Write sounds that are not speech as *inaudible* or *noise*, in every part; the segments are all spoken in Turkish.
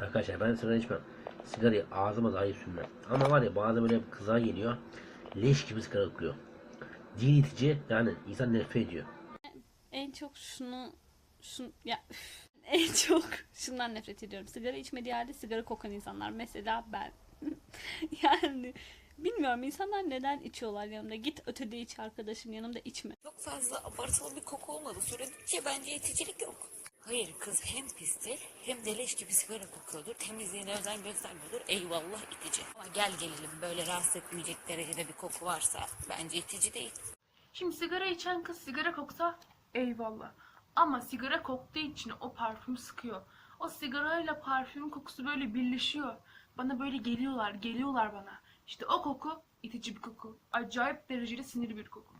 Arkadaşlar ben sigara içmem. Sigarayı ağzıma dahi sürmem. Ama var ya bazen böyle bir kıza geliyor. Leş gibi sigara kokuyor. Dil itici yani insan nefret ediyor. En çok şunu şun ya üf. *laughs* en çok şundan nefret ediyorum. Sigara içmediği halde sigara kokan insanlar. Mesela ben. *laughs* yani bilmiyorum insanlar neden içiyorlar yanımda. Git ötede iç arkadaşın yanımda içme. Çok fazla abartılı bir koku olmadı. Söyledikçe bence iticilik yok. Hayır kız hem pistir hem de leş gibi sigara kokuyordur. Temizliğine özen göstermiyordur. Eyvallah itici. Ama gel gelelim böyle rahatsız etmeyecek derecede bir koku varsa bence itici değil. Şimdi sigara içen kız sigara koksa eyvallah. Ama sigara koktuğu için o parfüm sıkıyor. O sigarayla parfümün kokusu böyle birleşiyor. Bana böyle geliyorlar, geliyorlar bana. İşte o koku itici bir koku. Acayip derecede sinirli bir koku.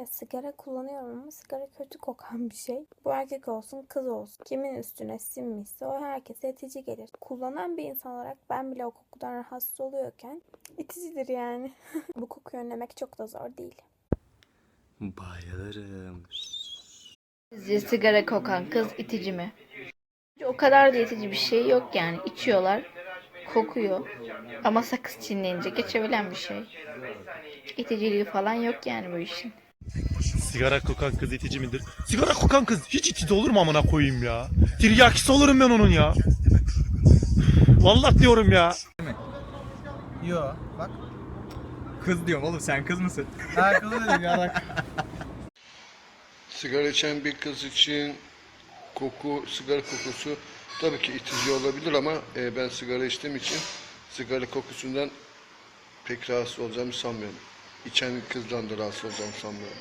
Ya sigara kullanıyorum ama sigara kötü kokan bir şey. Bu erkek olsun kız olsun. Kimin üstüne sinmişse o herkese itici gelir. Kullanan bir insan olarak ben bile o kokudan rahatsız oluyorken iticidir yani. *laughs* Bu kokuyu önlemek çok da zor değil. Bayılırım. Sizce sigara kokan kız itici mi? O kadar da itici bir şey yok yani. İçiyorlar, kokuyor. Ama sakız çiğneyince geçebilen bir şey. İticiliği falan yok yani bu işin. Sigara kokan kız itici midir? Sigara kokan kız hiç itici olur mu amına koyayım ya? Tiryakisi olurum ben onun ya. Vallahi diyorum ya. Yo bak. Kız diyorum oğlum sen kız mısın? Sigara içen bir kız için koku, sigara kokusu tabii ki itici olabilir ama e, ben sigara içtiğim için sigara kokusundan pek rahatsız olacağımı sanmıyorum. İçen kızdan da rahatsız olacağımı sanmıyorum.